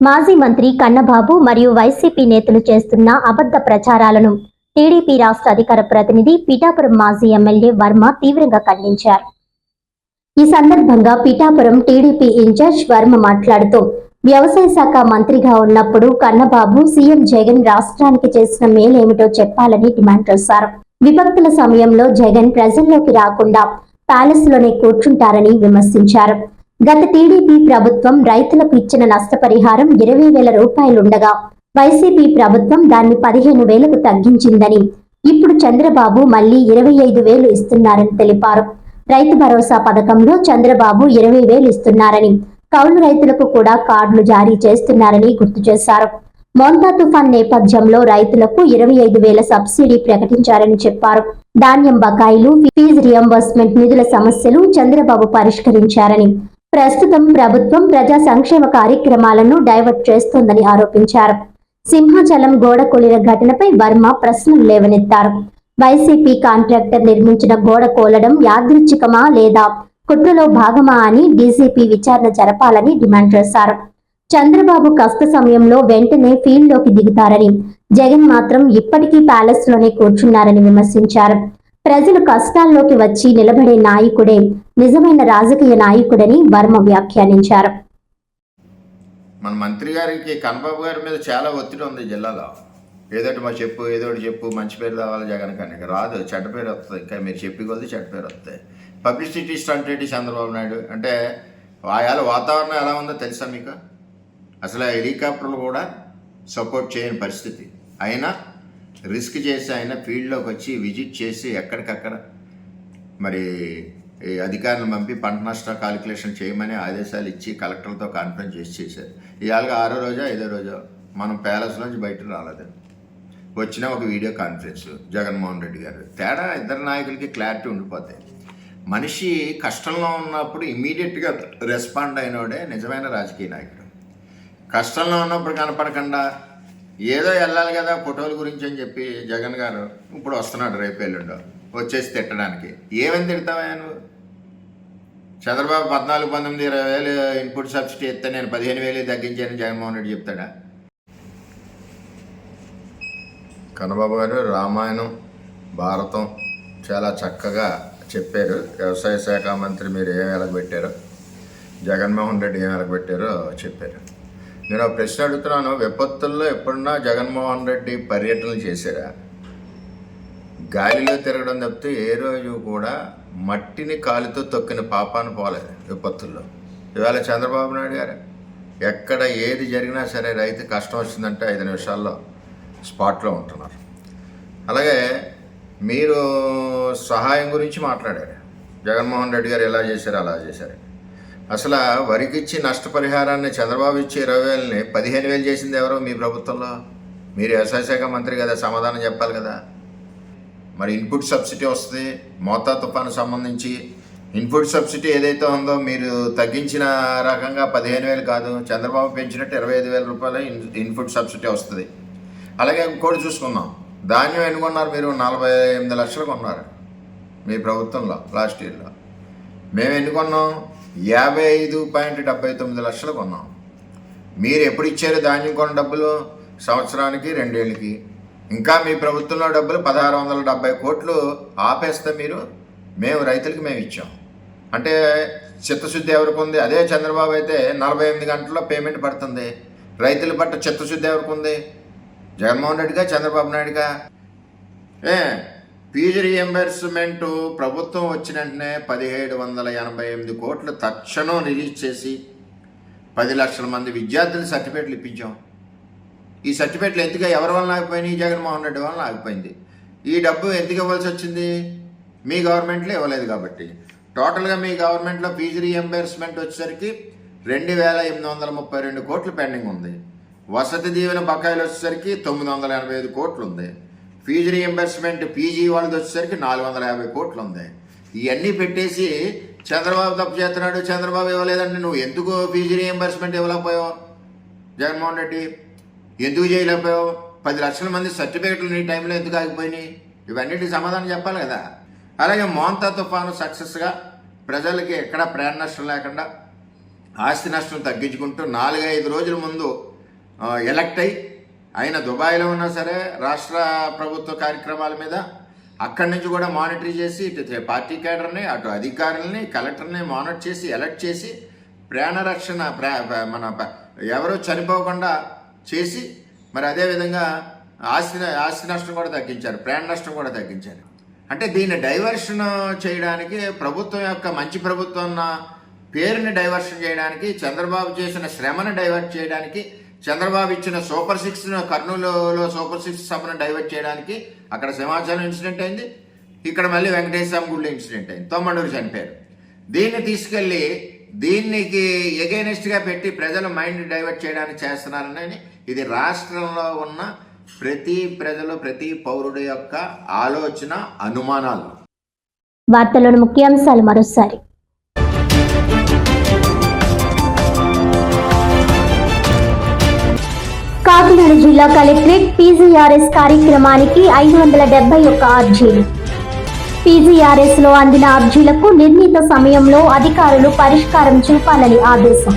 మాజీ మంత్రి కన్నబాబు మరియు వైసీపీ నేతలు చేస్తున్న అబద్ధ ప్రచారాలను టీడీపీ రాష్ట్ర అధికార ప్రతినిధి పిఠాపురం మాజీ ఎమ్మెల్యే వర్మ తీవ్రంగా ఖండించారు. ఈ సందర్భంగా పిఠాపురం టీడీపీ ఇన్ఛార్జ్ వర్మ మాట్లాడుతూ వ్యవసాయ శాఖ మంత్రిగా ఉన్నప్పుడు కన్నబాబు సీఎం జగన్ రాష్ట్రానికి చేసిన మేలేమిటో చెప్పాలని డిమాండ్ చేశారు. విభక్తుల సమయంలో జగన్ ప్రజల్లోకి రాకుండా ప్యాలెస్లోనే కూర్చుంటారని విమర్శించారు. గత టీడీపీ ప్రభుత్వం రైతులకు ఇచ్చిన నష్టపరిహారం ఇరవై వేల రూపాయలుండగా వైసీపీ ప్రభుత్వం దాన్ని పదిహేను వేలకు తగ్గించిందని. ఇప్పుడు చంద్రబాబు మళ్ళీ ఇరవై ఐదు వేలు ఇస్తున్నారని తెలిపారు. రైతు భరోసా పథకంలో చంద్రబాబు ఇరవై వేలు ఇస్తున్నారని కౌలు రైతులకు కూడా కార్డులు జారీ చేస్తున్నారని గుర్తు చేశారు. మోంతా తుఫాన్ నేపథ్యంలో రైతులకు ఇరవై ఐదు వేల సబ్సిడీ ప్రకటించారని చెప్పారు. ధాన్యం బకాయిలు ఫీజు రియంబర్స్మెంట్ నిధుల సమస్యలు చంద్రబాబు పరిష్కరించారని ప్రస్తుతం ప్రభుత్వం ప్రజా సంక్షేమ కార్యక్రమాలను డైవర్ట్ చేస్తోందని ఆరోపించారు. సింహాచలం గోడ కూలిన ఘటనపై వర్మ ప్రశ్నలు లేవనెత్తారు. వైసీపీ కాంట్రాక్టర్ నిర్మించిన గోడ కోలడం యాదృచ్ఛికమా లేదా కుట్రలో భాగమా అని డీసీపీ విచారణ జరపాలని డిమాండ్ చేశారు. చంద్రబాబు కష్ట సమయంలో వెంటనే ఫీల్డ్లోకి దిగుతారని జగన్ మాత్రం ఇప్పటికీ ప్యాలెస్లోనే కూర్చున్నారని విమర్శించారు. ప్రజలు కష్టాల్లోకి వచ్చి నిలబడే నాయకుడే నిజమైన రాజకీయ నాయకుడని వర్మ వ్యాఖ్యానించారు. మన మంత్రి గారికి కన్నబాబు గారి మీద చాలా ఒత్తిడి ఉంది జిల్లాలో. ఏదోటి మా చెప్పు ఏదోటి చెప్పు మంచి పేరు రావాలి జగన్ కానీ రాదు చెడ్డ పేరు వస్తుంది. ఇంకా మీరు చెప్పి కొద్ది చెడ్డ పేరు వస్తుంది పబ్లిసిటీ స్టంట్ ఏంటి చంద్రబాబు నాయుడు? అంటే ఆయాల వాతావరణం ఎలా ఉందో తెలుసా మీకు? అసలు హెలికాప్టర్లు కూడా సపోర్ట్ చేయని పరిస్థితి. అయినా రిస్క్ చేసి ఆయన ఫీల్డ్లోకి వచ్చి విజిట్ చేసి ఎక్కడికక్కడ మరి అధికారులను పంపి పంట నష్ట కాలిక్యులేషన్ చేయమని ఆదేశాలు ఇచ్చి కలెక్టర్లతో కాన్ఫరెన్స్ చేసి చేశారు. ఇవాళ ఆరో రోజా ఐదో రోజా మనం ప్యాలెస్ నుంచి బయటకు రాలేదు. వచ్చిన ఒక వీడియో కాన్ఫరెన్స్ జగన్మోహన్ రెడ్డి గారు. తేడా ఇద్దరు నాయకులకి క్లారిటీ ఉండిపోతాయి మనిషి కష్టంలో ఉన్నప్పుడు ఇమీడియట్గా రెస్పాండ్ అయినోడే నిజమైన రాజకీయ నాయకుడు. కష్టంలో ఉన్నప్పుడు కనపడకుండా ఏదో వెళ్ళాలి కదా ఫోటోల గురించి అని చెప్పి జగన్ గారు ఇప్పుడు వస్తున్నాడు రేపు ఎల్లుండో వచ్చేసి తిట్టడానికి. ఏమని తిడతావా నువ్వు? చంద్రబాబు పద్నాలుగు పంతొమ్మిది ఇరవై వేలు ఇన్పుట్ సబ్సిడీ ఇస్తే నేను పదిహేను వేలు తగ్గించాను జగన్మోహన్ రెడ్డి చెప్తాడా? కన్నబాబు గారు రామాయణం భారతం చాలా చక్కగా చెప్పారు. వ్యవసాయ శాఖ మంత్రి మీరు ఏం ఎలగబెట్టారో జగన్మోహన్ రెడ్డి ఏం ఎలగబెట్టారో చెప్పారు. నేను ఒక ప్రశ్న అడుగుతున్నాను. విపత్తుల్లో ఎప్పుడన్నా జగన్మోహన్ రెడ్డి పర్యటనలు చేశారా? గాలిలో తిరగడం తప్పితే ఏ రోజు కూడా మట్టిని కాలితో తొక్కిన పాపాను పోలేదు విపత్తుల్లో. ఇవాళ చంద్రబాబు నాయుడు గారు ఎక్కడ ఏది జరిగినా సరే రైతు కష్టం వచ్చిందంటే ఐదు నిమిషాల్లో స్పాట్లో ఉంటున్నారు. అలాగే మీరు సహాయం గురించి మాట్లాడారు. జగన్మోహన్ రెడ్డి గారు ఎలా చేశారు అలా చేశారు. అసలు వరికిచ్చి నష్టపరిహారాన్ని చంద్రబాబు ఇచ్చి ఇరవై వేలని పదిహేను వేలు చేసింది ఎవరో మీ ప్రభుత్వంలో? మీరు వ్యవసాయ శాఖ మంత్రి కదా సమాధానం చెప్పాలి కదా. మరి ఇన్పుట్ సబ్సిడీ వస్తుంది మోతా తుఫాను సంబంధించి. ఇన్పుట్ సబ్సిడీ ఏదైతే ఉందో మీరు తగ్గించిన రకంగా పదిహేను వేలు కాదు చంద్రబాబు పెంచినట్టు ఇరవై ఐదు వేల రూపాయలు ఇన్పుట్ సబ్సిడీ వస్తుంది. అలాగే ఇంకోటి చూసుకుందాం. ధాన్యం ఎన్ని కొన్నారు మీరు? నలభై ఎనిమిది లక్షలు కొన్నారు మీ ప్రభుత్వంలో లాస్ట్ ఇయర్లో. మేము ఎన్ని కొన్నాం? యాభై ఐదు పాయింట్ డెబ్బై తొమ్మిది లక్షలు కొన్నాం. మీరు ఎప్పుడు ఇచ్చారు ధాన్యం కొన్న డబ్బులు? సంవత్సరానికి రెండేళ్ళకి. ఇంకా మీ ప్రభుత్వంలో డబ్బులు పదహారు వందల డెబ్బై కోట్లు ఆపేస్తే మీరు మేము రైతులకి మేము ఇచ్చాం. అంటే చిత్తశుద్ధి ఎవరికి ఉంది? అదే చంద్రబాబు అయితే నలభై ఎనిమిది గంటల్లో పేమెంట్ పడుతుంది. రైతుల పట్ల చిత్తశుద్ధి ఎవరికి ఉంది? జగన్మోహన్ రెడ్డిగా చంద్రబాబు నాయుడుగా ఏ ఫీజు రియంబర్స్మెంట్ ప్రభుత్వం వచ్చిన వెంటనే పదిహేడు వందల ఎనభై ఎనిమిది కోట్లు తక్షణం రిలీజ్ చేసి పది లక్షల మంది విద్యార్థులు సర్టిఫికేట్లు ఇప్పించాం. ఈ సర్టిఫికేట్లు ఎందుకు ఎవరి వలన ఆగిపోయినాయి? జగన్మోహన్ రెడ్డి వలన ఆగిపోయింది. ఈ డబ్బు ఎందుకు ఇవ్వాల్సి వచ్చింది? మీ గవర్నమెంట్లో ఇవ్వలేదు కాబట్టి. టోటల్గా మీ గవర్నమెంట్లో ఫీజు రీఎంబర్స్మెంట్ వచ్చేసరికి రెండు వేల ఎనిమిది వందల ముప్పై రెండు కోట్లు పెండింగ్ ఉంది. వసతి దీవెన బకాయిలు వచ్చేసరికి తొమ్మిది వందల ఎనభై ఐదు కోట్లు ఉంది. ఫీజు రీఎంబర్స్మెంట్ పీజీ వాళ్ళది వచ్చేసరికి నాలుగు వందల యాభై కోట్లు ఉంది ఇవన్నీ పెట్టేసి చంద్రబాబు తప్పు చేస్తున్నాడు చంద్రబాబు ఇవ్వలేదండి నువ్వు ఎందుకు ఫీజు రీఎంబర్స్మెంట్ ఇవ్వలేకపోయావు? జగన్మోహన్ రెడ్డి ఎందుకు చేయలేకపోయావు? పది లక్షల మంది సర్టిఫికేట్లు నీ టైంలో ఎందుకు ఆగిపోయినాయి? ఇవన్నిటికి సమాధానం చెప్పాలి కదా. అలాగే మోంతా తుఫాను సక్సెస్గా ప్రజలకి ఎక్కడ ప్రాణ నష్టం లేకుండా ఆస్తి నష్టం తగ్గించుకుంటూ నాలుగైదు రోజుల ముందు ఎలక్ట్ అయి ఆయన దుబాయ్లో ఉన్నా సరే రాష్ట్ర ప్రభుత్వ కార్యక్రమాల మీద అక్కడి నుంచి కూడా మానిటర్ చేసి ఇటు పార్టీ కేడర్ని అటు అధికారులని కలెక్టర్ని మానిటర్ చేసి ఎలక్ట్ చేసి ప్రాణరక్షణ ప్రా మన ఎవరో చనిపోకుండా చేసి మరి అదేవిధంగా ఆస్తి ఆస్తి నష్టం కూడా తగ్గించారు ప్రాణ నష్టం కూడా తగ్గించారు. అంటే దీన్ని డైవర్షన్ చేయడానికి ప్రభుత్వం యొక్క మంచి ప్రభుత్వం అన్న పేరుని డైవర్షన్ చేయడానికి చంద్రబాబు చేసిన శ్రమను డైవర్ట్ చేయడానికి చంద్రబాబు ఇచ్చిన సూపర్ సిక్స్ కర్నూలులో సూపర్ సిక్స్ సభను డైవర్ట్ చేయడానికి అక్కడ సింహాచలం ఇన్సిడెంట్ అయింది. ఇక్కడ మళ్ళీ వెంకటేశ్వర గుళ్ళు ఇన్సిడెంట్ అయింది. తొమ్మండూరు చనిపోయారు. దీన్ని తీసుకెళ్ళి దీనికి ఎగైనెస్ట్గా పెట్టి ప్రజల మైండ్ డైవర్ట్ చేయడానికి చేస్తున్నారని ఇది రాష్ట్రంలో ఉన్న ప్రతి ప్రజలు ప్రతి పౌరుడు యొక్క ఆలోచన అనుమానాలు. వార్తలోని ముఖ్యాంశాలు మరోసారి. కాకినాడ జిల్లా కలెక్టరేట్ పీజీఆర్ఎస్ కార్యక్రమానికి ఐదు వందల డెబ్బై ఒక్క అర్జీలు. పీజీఆర్ఎస్లో అందిన అర్జీలకు నిర్ణీత సమయంలో అధికారులు పరిష్కారం చూపాలని ఆదేశం.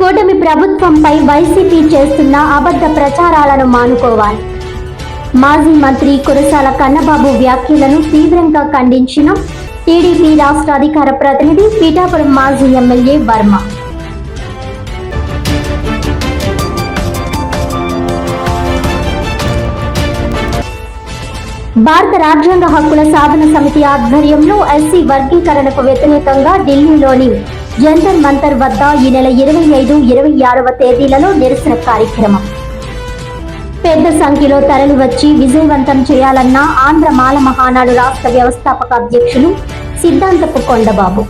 కూటమి ప్రభుత్వంపై వైసీపీ చేస్తున్న అబద్ధ ప్రచారాలను మానుకోవాలి. మాజీ మంత్రి కురసాల కన్నబాబు వ్యాఖ్యలను తీవ్రంగా ఖండించిన. టీడీపీ రాష్ట్ర అధికార ప్రతినిధి పీఠాపురం మాజీ ఎమ్మెల్యే వర్మ. భారత రాజ్యాంగ హక్కుల సాధన సమితి ఆధ్వర్యంలో ఎస్సీ వర్గీకరణకు వ్యతిరేకంగా ఢిల్లీలోని జంతర్ మంతర్ వద్ద ఈ నెల ఇరవై ఐదు ఇరవై ఆరవ తేదీలలో నిరసన కార్యక్రమం. పెద్ద సంఖ్యలో తరలివచ్చి విజయవంతం చేయాలన్న ఆంధ్ర మాల మహానాడు రాష్ట్ర వ్యవస్థాపక అధ్యక్షులు సిద్ధాంతపు కొండబాబు.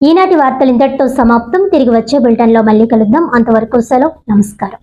ఈనాటి వార్తలు ఇంతటితో సమాప్తం. తిరిగి వచ్చే బులెటిన్లో మళ్ళీ కలుద్దాం. అంతవరకు సెలవు. నమస్కారం.